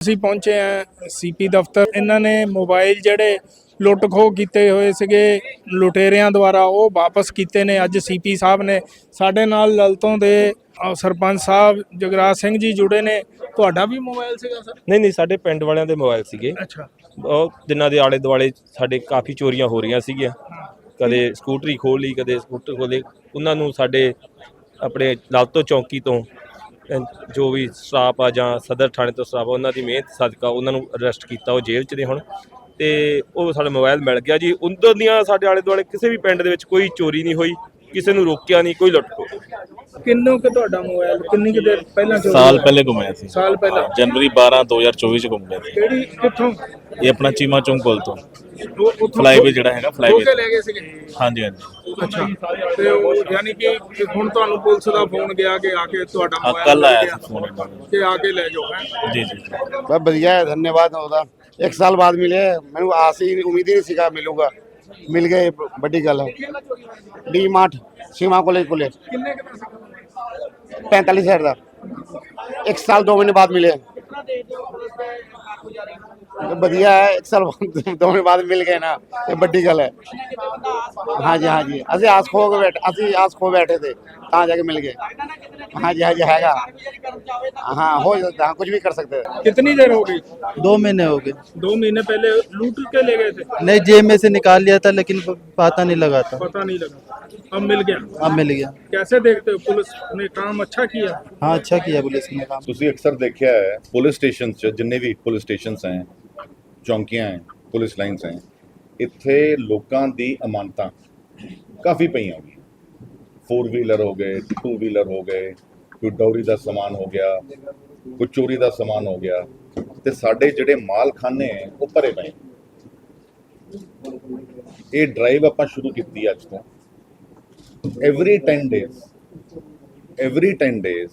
ਅਸੀਂ ਪਹੁੰਚੇ ਆ ਸੀਪੀ ਦਫ਼ਤਰ। ਇਹਨਾਂ ਨੇ ਮੋਬਾਈਲ ਜਿਹੜੇ ਲੁੱਟ ਖੋਹ ਕੀਤੇ ਹੋਏ ਸੀਗੇ ਲੁਟੇਰਿਆਂ ਦੁਆਰਾ ਉਹ ਵਾਪਸ ਕੀਤੇ ਨੇ। ਅੱਜ ਸੀਪੀ ਸਾਹਿਬ ਨੇ ਸਾਡੇ ਨਾਲ ਲਲਤੋਂ ਦੇ ਸਰਪੰਚ ਸਾਹਿਬ ਜਗਰਾਜ ਸਿੰਘ ਜੀ ਜੁੜੇ ਨੇ। ਤੁਹਾਡਾ ਵੀ ਮੋਬਾਈਲ ਸੀਗਾ ਸਰ? ਨਹੀਂ ਨਹੀਂ ਸਾਡੇ ਪਿੰਡ ਵਾਲਿਆਂ ਦੇ ਮੋਬਾਈਲ ਸੀਗੇ। ਅੱਛਾ। ਉਹ ਜਿਨ੍ਹਾਂ ਦੇ ਆਲੇ ਦੁਆਲੇ ਸਾਡੇ ਕਾਫੀ ਚੋਰੀਆਂ ਹੋ ਰਹੀਆਂ ਸੀਗੀਆਂ। ਕਦੇ ਸਕੂਟਰੀ ਖੋਹ ਲਈ ਕਦੇ ਸਕੂਟਰ ਖੋਲੇ ਉਹਨਾਂ ਨੂੰ ਸਾਡੇ ਆਪਣੇ ਲਾਲਤੋ ਚੌਂਕੀ ਤੋਂ ਜੋ ਵੀ ਸਟਾਫ ਆ ਜਾਂ ਸਦਰ ਥਾਣੇ ਤੋਂ ਸਟਾਫ ਆ, ਉਹਨਾਂ ਦੀ ਮਿਹਨਤ, ਸਦਕਾ ਉਹਨਾਂ ਨੂੰ ਅਰੈਸਟ ਕੀਤਾ, ਉਹ ਜੇਲ੍ਹ 'ਚ ਨੇ ਹੁਣ। ਤੇ ਉਹ ਸਾਡਾ ਮੋਬਾਈਲ ਮਿਲ ਗਿਆ ਜੀ। ਉਧਰ ਦੀਆਂ ਸਾਡੇ ਆਲੇ ਦੁਆਲੇ ਕਿਸੇ ਵੀ ਪਿੰਡ ਦੇ ਵਿੱਚ ਕੋਈ ਚੋਰੀ ਨਹੀਂ ਹੋਈ, ਕਿਸੇ ਨੂੰ ਰੋਕਿਆ ਨਹੀਂ, ਕੋਈ ਲੁੱਟ ਖੋਹ। ਕਿੰਨੋਂ ਕਿ ਤੁਹਾਡਾ ਮੋਬਾਈਲ? ਕਿੰਨੀ ਕਿ ਦੇਰ ਪਹਿਲਾਂ ਚੋਰੀ ਸਾਲ ਹੋਇਆ? ਪਹਿਲੇ ਘੁੰਮਿਆ ਸੀ। ਸਾਲ ਪਹਿਲਾਂ? ਜਨਵਰੀ 12 2024 ਚ ਘੁੰਮ ਸੀ। ਕਿਹੜੀ ਕਿੱਥੋਂ? ਇਹ ਆਪਣਾ ਚੀਮਾ ਚੌਂਕ ਕੋਲ ਤੋਂ। ਉਹ- ਉੱਥੋਂ ਫਲਾਈਵੇ ਜਿਹੜਾ ਹੈਗਾ ਫਲਾਈਵੇ ਕੇ ਲੈ ਗਏ ਸੀਗੇ? ਹਾਂਜੀ ਹਾਂਜੀ। ਅੱਛਾ। ਤੇ ਉਹ ਯਾਨੀ ਕਿ ਹੁਣ ਤੁਹਾਨੂੰ ਪੁਲਿਸ ਦਾ ਫੋਨ ਗਿਆ ਕਿ ਆ ਕੇ ਤੁਹਾਡਾ ਹਾਂ ਮੋਬਾਈਲ ਕੱਲ ਆਇਆ ਸੀ ਫੋਨ ਇਹਨਾਂ ਦਾ। ਕਿ ਆ ਕੇ ਲੈ ਜਾਓ ਹੈਂ। ਜੀ ਜੀ ਬਹੁਤ ਵਧੀਆ ਹੈ ਧੰਨਵਾਦ ਉਹਦਾ। ਇੱਕ ਸਾਲ ਬਾਅਦ ਮਿਲੇ ਮੈਨੂੰ ਆਸ ਹੀ ਉਮੀਦ ਹੀ ਨਹੀਂ ਸੀਗਾ ਮਿਲੂਗਾ। ਮਿਲ ਗਏ ਬ- ਵੱਡੀ ਗੱਲ ਹੈ। ਡੀ ਮਾਰਟ ਸੀਮਾ ਕੋਲੇ ਕੋਲੇ। ਕਿੰਨੇ ਕੁ ਪੈਸੇ? 45 ਦਾ। ਇੱਕ ਸਾਲ, ਦੋ ਮਹੀਨੇ ਬਾਅਦ ਮਿਲੇ ਵਧੀਆ ਹੈ, ਇੱਕ ਸਾਲ ਦੋ ਮਹੀਨੇ ਬਾਅਦ ਮਿਲ ਗਏ ਨਾ, ਇਹ ਵੱਡੀ ਗੱਲ ਹੈ। ਹਾਂਜੀ ਹਾਂਜੀ। ਅਸੀਂ ਆਸ ਖੋ ਕੇ ਬੈਠੇ, ਅਸੀਂ ਆਸ ਖੋ ਬੈਠੇ थे ਤਾਂ ਜਾ ਕੇ ਮਿਲ ਗਏ। ਹਾਂਜੀ ਹਾਂਜੀ ਹੈਗਾ हाँ हो सकता है कुछ भी कर सकते हैं कितनी देर हो गई दो महीने हो गए दो महीने पहले लूट के ले गए थे नहीं जेब में से निकाल लिया था लेकिन प- पता नहीं लगा था पता नहीं लगा अब मिल गया अब मिल गया कैसे देखते हो पुलिस ने काम अच्छा किया हाँ अच्छा किया पुलिस ने काम ਤੁਸੀਂ ਅਕਸਰ ਦੇਖਿਆ ਹੈ ਪੁਲਿਸ ਸਟੇਸ਼ਨ 'ਚ ਜਿੰਨੇ ਵੀ ਪੁਲਿਸ ਸਟੇਸ਼ਨਸ ਹੈ ਚੌਂਕੀਆਂ ਹੈ ਪੁਲਿਸ ਲਾਈਨਸ ਹੈ ਇੱਥੇ ਲੋਕਾਂ ਦੀ ਅਮਾਨਤਾਂ ਕਾਫੀ ਪਈਆਂ ਹੋਈਆਂ 4 ਵੀਲਰ ਹੋ ਗਏ 2 ਵੀਲਰ ਹੋ ਗਏ, ਕੋਈ ਡੌਰੀ ਦਾ ਸਮਾਨ ਹੋ ਗਿਆ, ਕੋਈ ਚੋਰੀ ਦਾ ਸਮਾਨ ਹੋ ਗਿਆ, ਤੇ ਸਾਡੇ ਜਿਹੜੇ ਮਾਲਖਾਨੇ ਹੈ, ਉਹ ਭਰੇ ਪਏ ਇਹ ਡਰਾਈਵ ਆਪਾਂ ਸ਼ੁਰੂ ਕੀਤੀ ਅੱਜ ਤੋਂ। ਐਵਰੀ 10 ਡੇਜ਼ ਐਵਰੀ 10 ਡੇਜ਼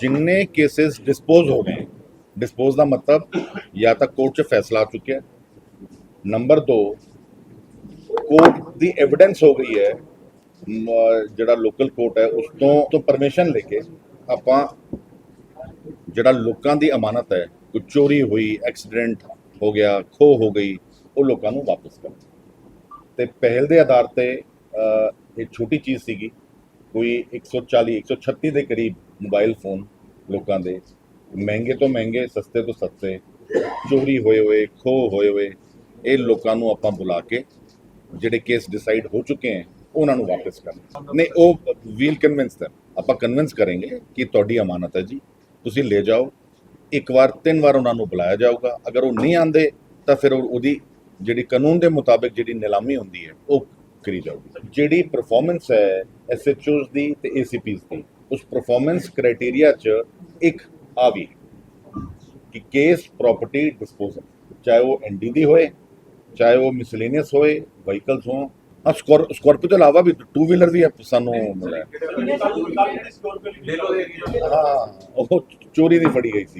ਜਿੰਨੇ ਕੇसेस ਡਿਸਪੋਜ਼ ਹੋ ਗਏ ਡਿਸਪੋਜ਼ ਦਾ ਮਤਲਬ ਜਾਂ ਤਾਂ ਕੋਰਟ 'ਚ ਫੈਸਲਾ ਆ ਚੁੱਕਿਆ। ਨੰਬਰ 2 ਕੋਰਟ ਦੀ ਐਵੀਡੈਂਸ ਹੋ ਗਈ ਹੈ ਜਿਹੜਾ ਲੋਕਲ ਕੋਰਟ ਹੈ, ਉਸ ਤੋਂ ਤੋਂ ਪਰਮਿਸ਼ਨ ਲੈ ਕੇ ਆਪਾਂ ਜਿਹੜਾ ਲੋਕਾਂ ਦੀ ਅਮਾਨਤ ਹੈ, ਕੋਈ ਚੋਰੀ ਹੋਈ ਐਕਸੀਡੈਂਟ ਹੋ ਗਿਆ ਖੋ ਹੋ ਗਈ, ਉਹ ਲੋਕਾਂ ਨੂੰ ਵਾਪਸ ਕਰ। ਤੇ ਪਹਿਲ ਦੇ ਆਧਾਰ ਤੇ ਇਹ ਛੋਟੀ ਚੀਜ਼ ਸੀਗੀ, ਕੋਈ 140 136 ਦੇ ਕਰੀਬ ਮੋਬਾਈਲ ਫੋਨ ਲੋਕਾਂ ਦੇ, ਮਹਿੰਗੇ ਤੋਂ ਮਹਿੰਗੇ, ਸਸਤੇ ਤੋਂ ਸਸਤੇ, ਚੋਰੀ ਹੋਏ ਹੋਏ ਖੋ ਹੋਏ ਹੋਏ, ਇਹ ਲੋਕਾਂ ਨੂੰ ਆਪਾਂ ਬੁਲਾ ਕੇ, ਜਿਹੜੇ ਕੇਸ ਡਿਸਾਈਡ ਹੋ ਚੁੱਕੇ ਹਨ ਉਹਨਾਂ ਨੂੰ ਵਾਪਸ ਕਰਨਾ। ਨਹੀਂ, ਉਹ ਵੀਲ ਕਨਵਿੰਸ them ਆਪਾਂ ਕਨਵਿੰਸ ਕਰਾਂਗੇ ਕਿ ਤੁਹਾਡੀ ਅਮਾਨਤ ਹੈ ਜੀ। ਤੁਸੀਂ ਲੈ ਜਾਓ। ਇੱਕ ਵਾਰ, ਤਿੰਨ ਵਾਰ ਉਹਨਾਂ ਨੂੰ ਬੁਲਾਇਆ ਜਾਊਗਾ। ਅਗਰ ਉਹ ਨਹੀਂ ਆਂਦੇ ਤਾਂ ਫਿਰ ਉਹ- ਉਹਦੀ ਜਿਹੜੀ ਕਾਨੂੰਨ ਦੇ ਮੁਤਾਬਿਕ ਜਿਹੜੀ ਨਿਲਾਮੀ ਹੁੰਦੀ ਹੈ, ਉਹ ਕਰੀ ਜਾਊਗੀ। ਜਿਹੜੀ ਪਰਫਾਰਮੈਂਸ ਹੈ ਐਸਐਚਓਸ ਦੀ ਤੇ ਏਸੀਪੀਸ ਦੀ, ਉਸ ਪਰਫਾਰਮੈਂਸ ਕ੍ਰਾਈਟੇਰੀਆ 'ਚ ਇੱਕ ਆ ਵੀ ਕਿ ਕੇਸ ਪ੍ਰਾਪਰਟੀ ਡਿਸਪੋਜ਼ਲ ਚਾਹੇ ਉਹ ਐਨਡੀ ਦੀ ਹੋਏ, ਚਾਹੇ ਉਹ ਮਿਸਲੇਨੀਅਸ ਹੋਏ ਵਹੀਕਲਸ ਹੋਣ ਆ ਸਕਾਰਪੀਓ ਤੋਂ ਇਲਾਵਾ ਵੀ ਟੂ ਵੀਲਰ ਵੀ ਸਾਨੂੰ ਮਿਲਿਆ। ਹਾਂ ਉਹ ਚੋਰੀ ਦੀ ਫੜੀ ਗਈ ਸੀ।